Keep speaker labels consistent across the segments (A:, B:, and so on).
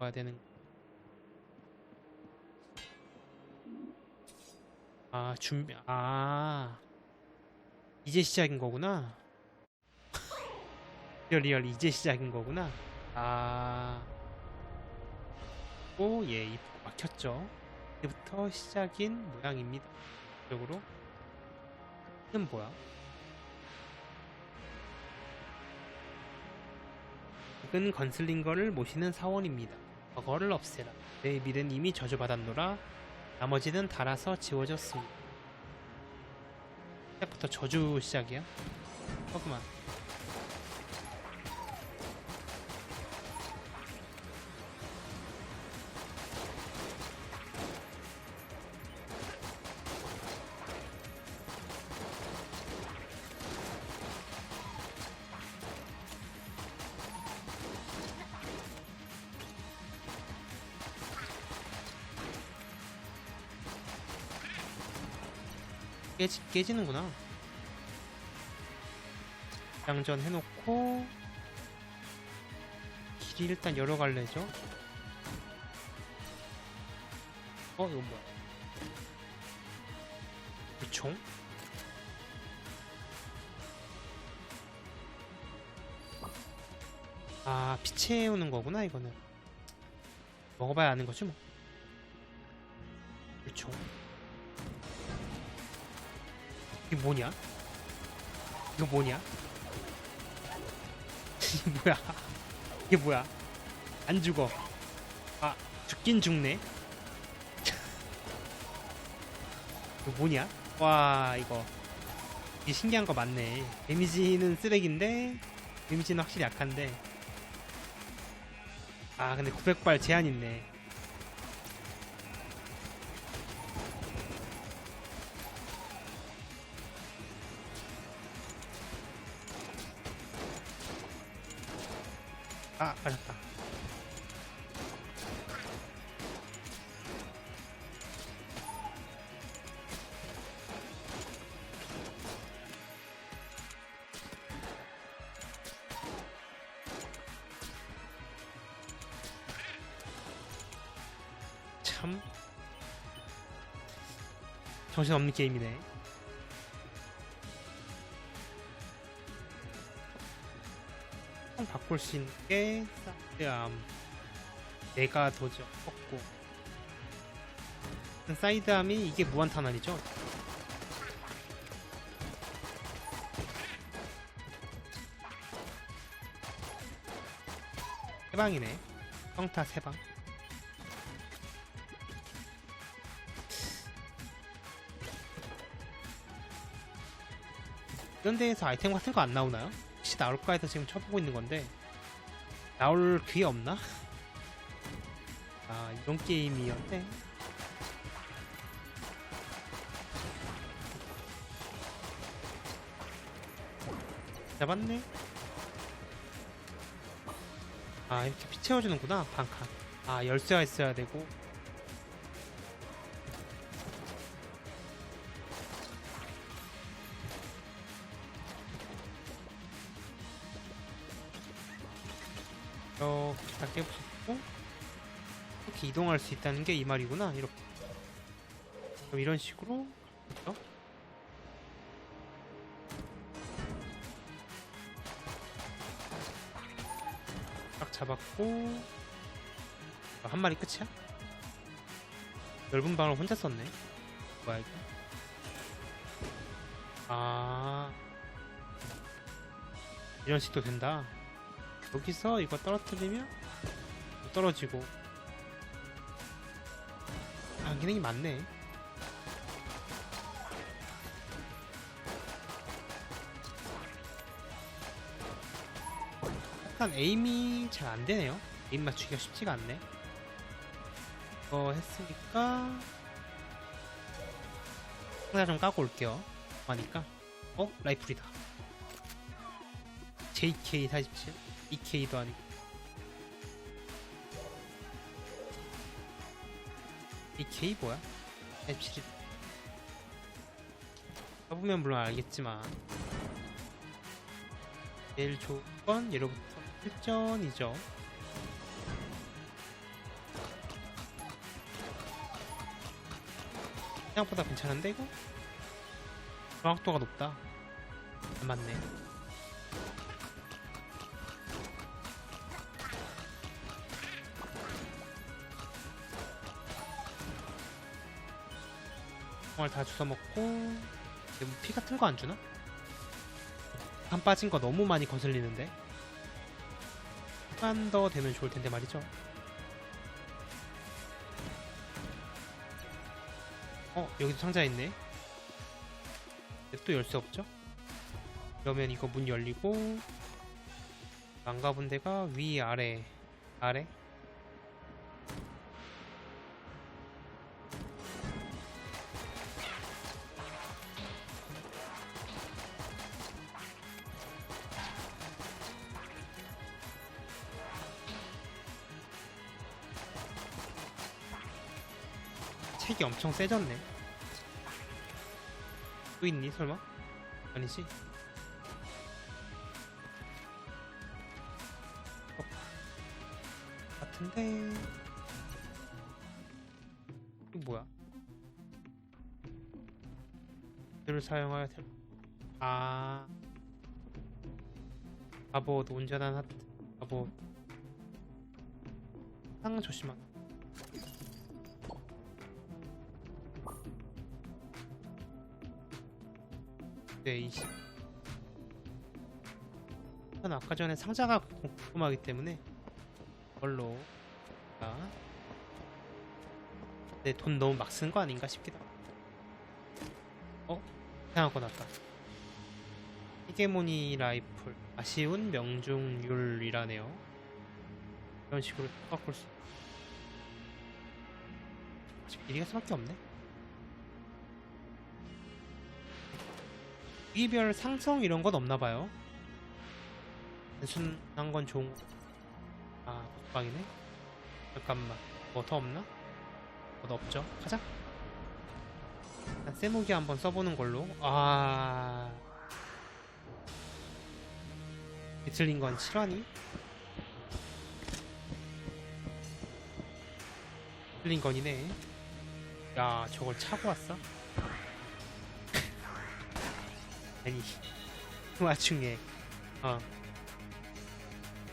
A: 봐야 되는 아 준비 아. 이제 시작인 거구나. 리얼 리얼 이제 시작인 거구나. 아. 오예 입구 막혔죠. 이제부터 시작인 모양입니다. 이쪽으로. 이는 뭐야? 이건 건슬링거를 모시는 사원입니다 저거를 없애라. 내 밀은 이미 저주받았노라. 나머지는 달아서 지워졌습니다. 시작부터 저주 시작이야? 허그만 깨지, 깨지는구나. 장전 해놓고 길이 일단 열어갈래죠? 어 이거 뭐야? 총? 아 피 채우는 거구나 이거는. 먹어봐야 아는 거지 뭐. 총. 이게 뭐냐? 이거 뭐냐? 이게 뭐야? 이게 뭐야? 안 죽어. 아, 죽긴 죽네. 이거 뭐냐? 와, 이거. 이게 신기한 거 맞네. 데미지는 쓰레기인데, 데미지는 확실히 약한데. 아, 근데 900발 제한 있네. 참 정신없는 게임이네. 총 바꿀 수 있는 게 사이드암. 내가 도저 꺾고. 사이드암이 이게 무한탄환이죠. 세방이네. 평타 세방 이런 데에서 아이템 같은 거 안 나오나요? 혹시 나올까 해서 지금 쳐보고 있는 건데. 나올 기회 없나? 아 이런 게임이었네. 잡았네. 아 이렇게 피 채워주는구나 반칸. 아 열쇠가 있어야 되고 이렇게 다 깨부수고 이렇게 이동할 수 있다는 게 이 말이구나 이렇게. 그럼 이런 식으로 그렇죠? 딱 잡았고 아, 한 마리 끝이야? 넓은 방을 혼자 썼네. 뭐야 이거? 아. 이런 식도 된다 여기서 이거 떨어뜨리면 떨어지고. 아 기능이 많네. 약간 에임이 잘 안되네요. 에임 맞추기가 쉽지가 않네. 이거 했으니까 상자 좀 까고 올게요. 하니까. 어? 라이플이다. JK47 2K도 아니고 이 K 뭐야? 앱실이 써보면 물론 알겠지만 제일 좋은 건 예로부터 1전이죠 생각보다 괜찮은데 이거? 정확도가 높다 안 맞네 총알 다 주워 먹고 이제 뭐피 같은 거 안 주나? 간 빠진 거 너무 많이 거슬리는데 한 더 되면 좋을 텐데 말이죠. 어 여기도 상자 있네. 또 열쇠 없죠? 그러면 이거 문 열리고 안 가본 데가 위 아래 아래 책이 엄청 세졌네. 또 있니 설마? 아니지? 어. 같은데 이거 뭐야? 를 사용하여 될... 아 바보 운전한 하트 바보 항 조심하 네, 20. 전 아까 전에 상자가 궁금하기 때문에 걸로 자. 네, 돈 너무 막쓴거 아닌가 싶기도 하고. 어? 이상한 거 났다. 히게모니 라이플 아쉬운 명중률이라네요. 이런 식으로 바꿀 수. 아직 길이가 수밖에 없네. 위별 상성 이런 건 없나 봐요. 단순한 건 좋은 거. 아, 독방이네. 잠깐만. 뭐 더 없나? 뭐더 없죠? 가자. 일단 세무기 한번 써보는 걸로. 아. 비틀린 건 실화니? 틀린 건이네. 야, 저걸 차고 왔어? 아니 그 와중에 어그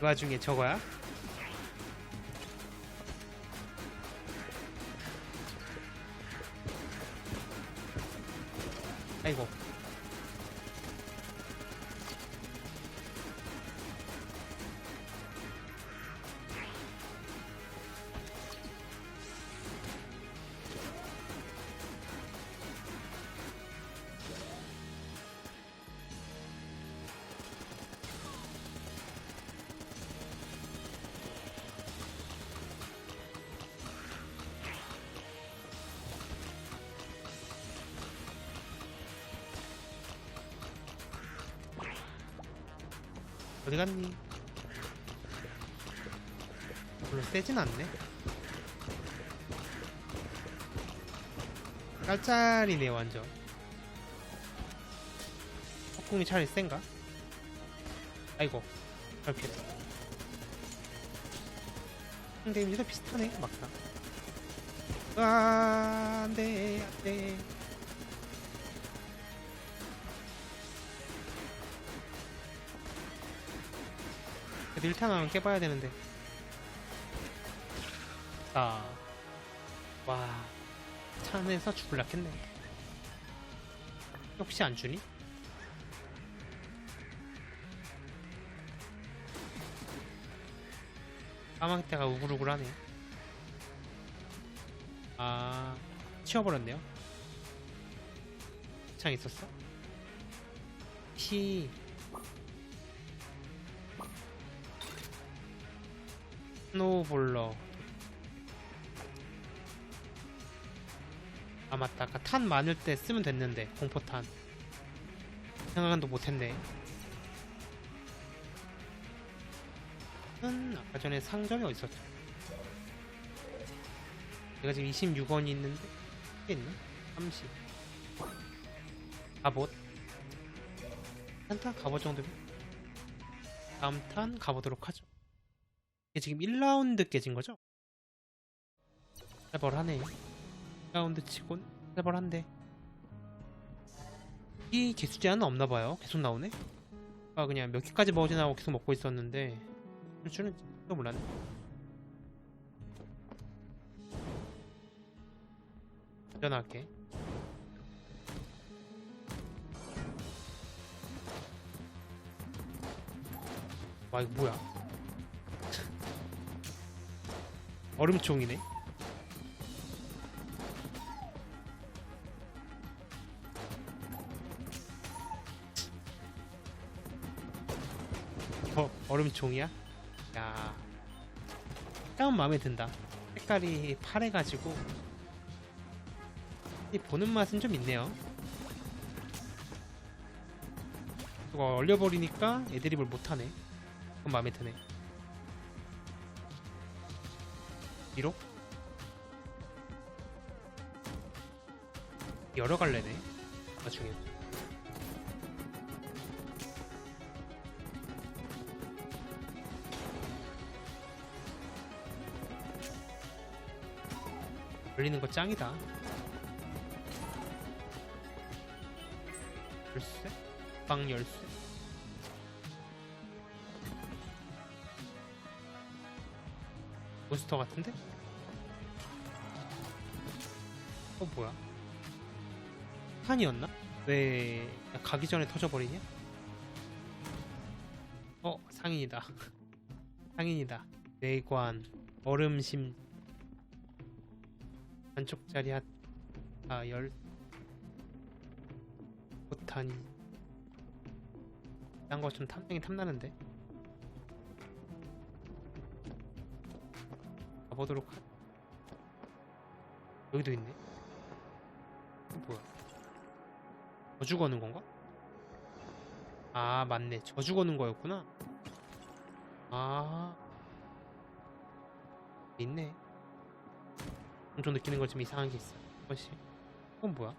A: 와중에 저거야? 아이고 어디 갔니? 별로 세진 않네. 짤짤이네 완전. 폭궁이 차라리 센가? 아이고 별피했 데미지도 비슷하네 막상. 아 안돼 안돼. 그래도 1탄 하면 깨봐야 되는데. 아. 와. 찬에서 죽을라 했네. 혹시 안 주니? 까망대가 우글우글하네. 아. 치워버렸네요. 창 있었어? 피. 스노볼러. 아 맞다. 아까 탄 많을 때 쓰면 됐는데 공포탄. 생각도 못했네. 은 아까 전에 상점이 어딨었죠 내가 지금 26원이 있는데 이게 있네 30 갑옷? 한탄 갑옷 정도면? 다음 탄 가보도록 하죠 지금 1라운드 깨진 거죠? 해벌하네. 1라운드 치곤 살벌한데. 이 개수 제한은 없나봐요. 계속 나오네? 아 그냥 몇 개까지 먹어지나 하고 계속 먹고 있었는데. 그럴 줄은 또 몰랐네. 전화할게. 와 이거 뭐야 얼음총이네. 어, 얼음총이야? 야 색감은 마음에 든다. 색깔이 파래가지고. 이 보는 맛은 좀 있네요. 이거 얼려버리니까 애드립을 못하네. 그건 마음에 드네 위로? 여러 갈래네 나중에 열리는 거 짱이다 열쇠? 방 열쇠? 몬스터 같은데? 어 뭐야? 탄이었나? 왜 가기 전에 터져버리냐? 어 상인이다 상인이다 내관 얼음심 안쪽짜리 아열 보타니 딴 거 좀 탐나긴 탐나는데 가보도록 하 여기도 있네. 뭐야? 저주 거는 건가? 아 맞네. 저주 거는 거였구나. 아. 있네. 좀 느끼는 거좀 이상한 게 있어 그것이 이건 뭐야?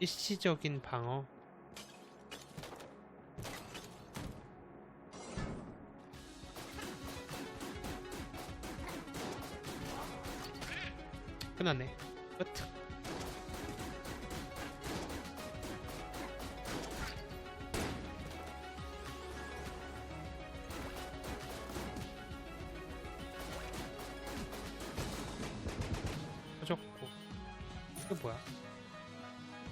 A: 일시적인 방어 끝났네. 끝. 터졌고. 이게 뭐야?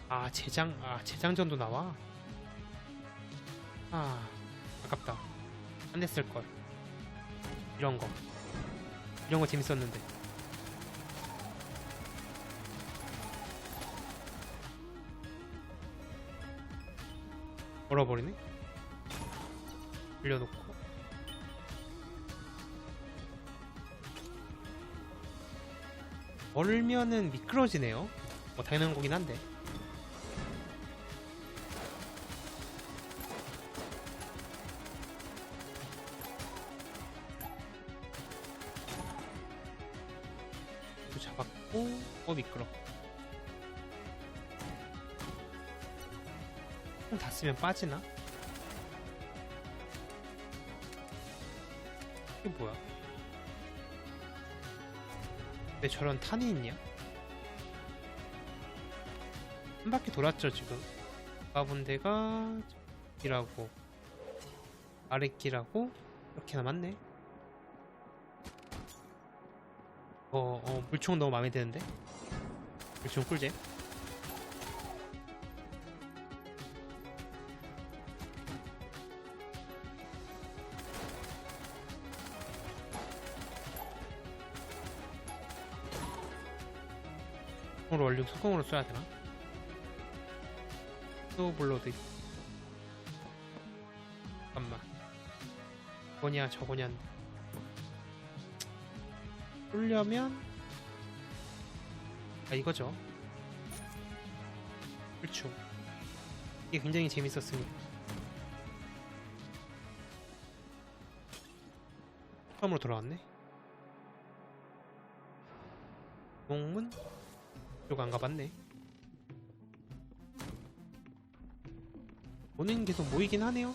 A: 아 재장 아 재장전도 나와? 아 아깝다. 안 냈을 걸. 이런 거. 이런 거 재밌었는데 얼어버리네? 올려놓고. 얼면은 미끄러지네요. 뭐 당연한 거긴 한데. 또 잡았고 어 미끄 러다 쓰면 빠지나? 이게 뭐야? 왜 저런 탄이 있냐? 한 바퀴 돌았죠 지금 가본 데가 길하고 아랫길하고 이렇게 남았네 어, 어 물총 너무 마음에 드는데 물총 꿀잼 소금으로 올리고 소금으로 써야 되나? 스노우블로드. 있- 잠깐만. 뭐냐 저거냐. 쏠려면 아 이거죠. 그렇죠. 이게 굉장히 재밌었으니까 처음으로 돌아왔네? 목문 이쪽 안 가봤네. 오는 계속 모이긴 하네요.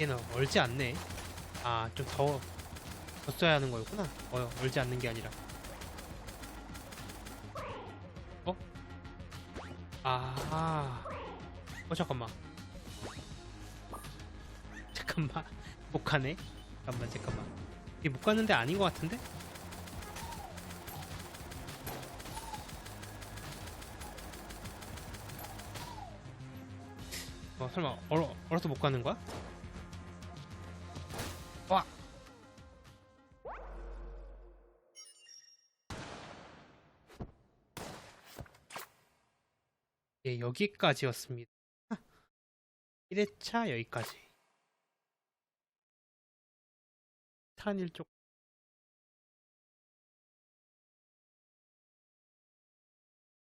A: 얘는 멀지 않네. 아, 좀 더, 더 써야 하는 거였구나. 어, 얼지 않는 게 아니라. 어? 아, 어, 잠깐만. 잠깐만. 못 가네? 잠깐만, 잠깐만. 이게 못 가는데 아닌 것 같은데? 어, 설마, 얼어, 얼어서 못 가는 거야? 와! 예, 여기까지였습니다. 1회차 여기까지. 탄 일쪽